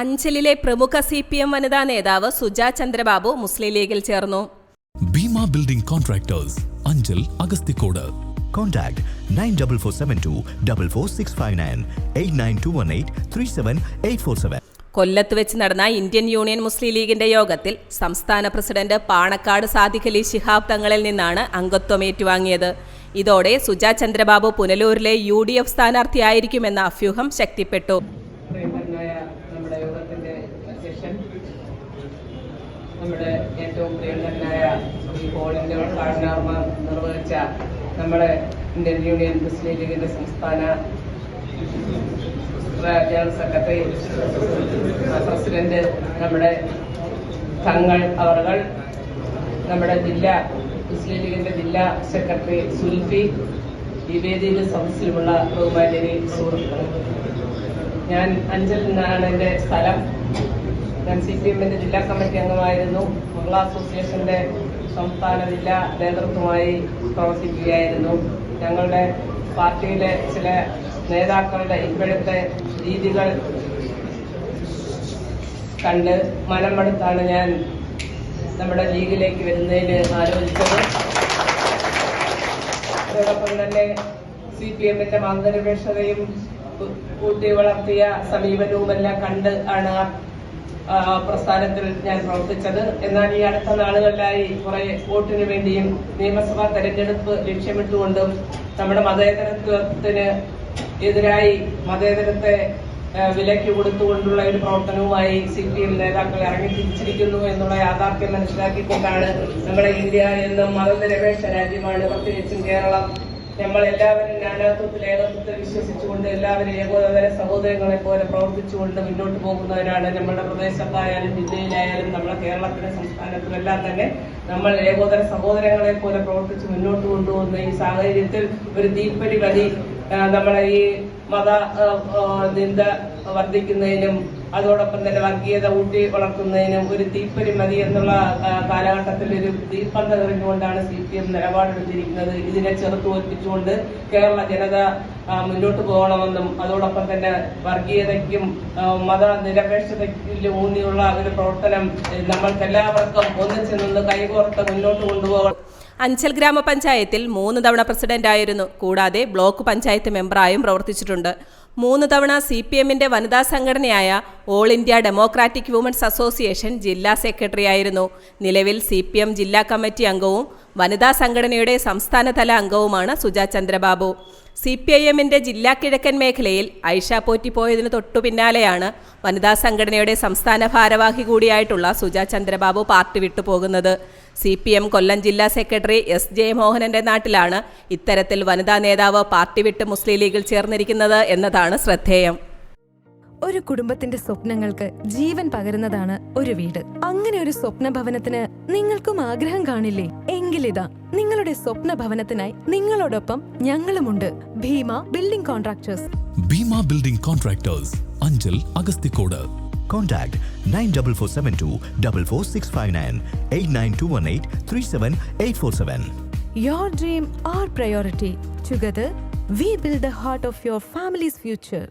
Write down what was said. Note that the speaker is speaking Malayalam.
അഞ്ചലിലെ പ്രമുഖ സി പി എം വനിതാ നേതാവ് സുജാ ചന്ദ്രബാബു മുസ്ലിം ലീഗിൽ ചേർന്നു. Bheema building contractors Anchal Agasthikode. Contact nine double four seven two double four six five nine eight nine two one eight three seven eight four seven. കൊല്ലത്ത് വെച്ച് നടന്ന ഇന്ത്യൻ യൂണിയൻ മുസ്ലിം ലീഗിന്റെ യോഗത്തിൽ സംസ്ഥാന പ്രസിഡന്റ് പാണക്കാട് സാദിഖലി അലി ശിഹാബ് തങ്ങളിൽ നിന്നാണ് അംഗത്വം ഏറ്റുവാങ്ങിയത്. ഇതോടെ സുജാ ചന്ദ്രബാബു പുനലൂരിലെ യു ഡി എഫ് സ്ഥാനാർത്ഥിയായിരിക്കുമെന്ന അഭ്യൂഹം ശക്തിപ്പെട്ടു പ്രിയങ്കരനായ നമ്മുടെ യോഗത്തിന്റെ അധ്യക്ഷൻ നമ്മുടെ ഏറ്റവും പ്രിയങ്കരനായ ഈ ഹോളിന്റെ ഉദ്ഘാടനകർമ്മ നിർവഹിച്ച നമ്മുടെ ഇന്ത്യൻ യൂണിയൻ മുസ്ലിം ലീഗിന്റെ സംസ്ഥാന ജനറൽ സെക്രട്ടറി പ്രസിഡന്റ് നമ്മുടെ തങ്ങൾ അവർകൾ നമ്മുടെ ജില്ലാ മുസ്ലിം ലീഗിന്റെ ജില്ലാ സെക്രട്ടറി സുൽഫി വിവേദിയിലെ സദസ്സിലുമുള്ള ബഹുമാന്യരെ സുഹൃത്തുക്കൾ ഞാൻ അഞ്ചൽ നിന്നാണ് എന്റെ സ്ഥലം. ഞാൻ സി പി എമ്മിന്റെ ജില്ലാ കമ്മിറ്റി അംഗമായിരുന്നു. മംഗള അസോസിയേഷന്റെ സംസ്ഥാന ജില്ലാ നേതൃത്വമായി പ്രവർത്തിക്കുകയായിരുന്നു. ഞങ്ങളുടെ പാർട്ടിയിലെ ചില നേതാക്കളുടെ ഇപ്പോഴത്തെ രീതികൾ കണ്ട് മനമെടുത്താണ് ഞാൻ നമ്മുടെ ലീഗിലേക്ക് വരുന്നതിന് ആലോചിച്ചത്. അതോടൊപ്പം തന്നെ സി പി എമ്മിന്റെ മതനിരപേക്ഷതയും കൂട്ടി വളർത്തിയ സമീപനവുമെല്ലാം കണ്ട് ആണ് പ്രസ്ഥാനത്തിൽ ഞാൻ പ്രവർത്തിച്ചത്. എന്നാൽ ഈ അടുത്ത നാളുകളിലായി കുറെ വോട്ടിന് വേണ്ടിയും നിയമസഭാ തെരഞ്ഞെടുപ്പ് ലക്ഷ്യമിട്ടുകൊണ്ടും നമ്മുടെ മതേതരത്വത്തിന് എതിരായി മതേതരത്തെ വിലയ്ക്ക് കൊടുത്തുകൊണ്ടുള്ള ഒരു പ്രവർത്തനവുമായി സി പി എം നേതാക്കൾ ഇറങ്ങി തിരിച്ചിരിക്കുന്നു എന്നുള്ള യാഥാർത്ഥ്യം മനസ്സിലാക്കിക്കൊണ്ടാണ് നമ്മുടെ ഇന്ത്യ എന്നും മതനിരപേക്ഷ രാജ്യമാണ് പ്രത്യേകിച്ചും കേരളം നമ്മൾ എല്ലാവരും നാനാത്വത്തിൽ ഏകത്വത്തിൽ വിശ്വസിച്ചുകൊണ്ട് എല്ലാവരും ഏകോദര സഹോദരങ്ങളെ പോലെ പ്രവർത്തിച്ചുകൊണ്ട് മുന്നോട്ട് പോകുന്നവരാണ് നമ്മുടെ പ്രദേശത്തായാലും ജില്ലയിലായാലും നമ്മുടെ കേരളത്തിലെ സംസ്ഥാനത്തിലും എല്ലാം തന്നെ നമ്മൾ ഏകോദര സഹോദരങ്ങളെ പോലെ പ്രവർത്തിച്ച് മുന്നോട്ട് കൊണ്ടുപോകുന്ന ഈ സാഹചര്യത്തിൽ ഒരു തീപ്പൊരി ആ, നമ്മളെ ഈ മത നിന്ദ വർദ്ധിക്കുന്നതിനും അതോടൊപ്പം തന്നെ വർഗീയത ഊട്ടി വളർത്തുന്നതിനും ഒരു തീപ്പൊരി മതി എന്നുള്ള കാലഘട്ടത്തിൽ ഒരു തീപ്പന്ത എറിഞ്ഞുകൊണ്ടാണ് സി പി എം നിലപാടെടുത്തിരിക്കുന്നത്. ഇതിനെ ചെറുത്തു തോൽപ്പിച്ചുകൊണ്ട് കേരള ജനത മുന്നോട്ട് പോകണമെന്നും അതോടൊപ്പം തന്നെ വർഗീയതയ്ക്കും മത നിരപേക്ഷതയ്ക്കും ഊന്നിയുള്ള ഒരു പ്രവർത്തനം നമ്മൾക്ക് നമ്മൾക്കെല്ലാവർക്കും ഒന്നിച്ചു നിന്ന് കൈകോർത്ത് മുന്നോട്ട് കൊണ്ടുപോകണം. അഞ്ചൽ ഗ്രാമപഞ്ചായത്തിൽ മൂന്ന് തവണ പ്രസിഡന്റായിരുന്നു. കൂടാതെ ബ്ലോക്ക് പഞ്ചായത്ത് മെമ്പറായും പ്രവർത്തിച്ചിട്ടുണ്ട്. മൂന്ന് തവണ സി പി എമ്മിന്റെ വനിതാ സംഘടനയായ all India democratic women's association ജില്ലാ സെക്രട്ടറിയായിരുന്നു. നിലവിൽ സി ജില്ലാ കമ്മിറ്റി അംഗവും വനിതാ സംഘടനയുടെ സംസ്ഥാനതല അംഗവുമാണ് Suja Chandrababu. C P I എമ്മിന്റെ ജില്ലാ കിഴക്കൻ മേഖലയിൽ ഐഷ പോറ്റി പോയതിനു തൊട്ടു പിന്നാലെയാണ് വനിതാ സംഘടനയുടെ സംസ്ഥാന ഭാരവാഹി കൂടിയായിട്ടുള്ള സുജാ ചന്ദ്രബാബു പാർട്ടി വിട്ടുപോകുന്നത് സി പി എം കൊല്ലം ജില്ലാ സെക്രട്ടറി എസ് ജയമോഹനന്റെ നാട്ടിലാണ് ഇത്തരത്തിൽ വനിതാ നേതാവ് പാർട്ടി വിട്ട് മുസ്ലിം ലീഗിൽ ചേർന്നിരിക്കുന്നത് എന്നതാണ് ശ്രദ്ധേയം. ഒരു കുടുംബത്തിന്റെ സ്വപ്നങ്ങൾക്ക് ജീവൻ പകരുന്നതാണ് ഒരു വീട്. അങ്ങനെ ഒരു സ്വപ്ന ഭവനത്തിന് നിങ്ങൾക്കും ആഗ്രഹം കാണില്ലേ? എങ്കിലിതാ നിങ്ങളുടെ സ്വപ്ന ഭവനത്തിനായി നിങ്ങളോടൊപ്പം ഞങ്ങളുമുണ്ട്. Bhima building contractors Bhima building contractors Anchal Agasthikode Contact 94472 44659 89218 37847. Your dream our priority together we build the heart of your family's future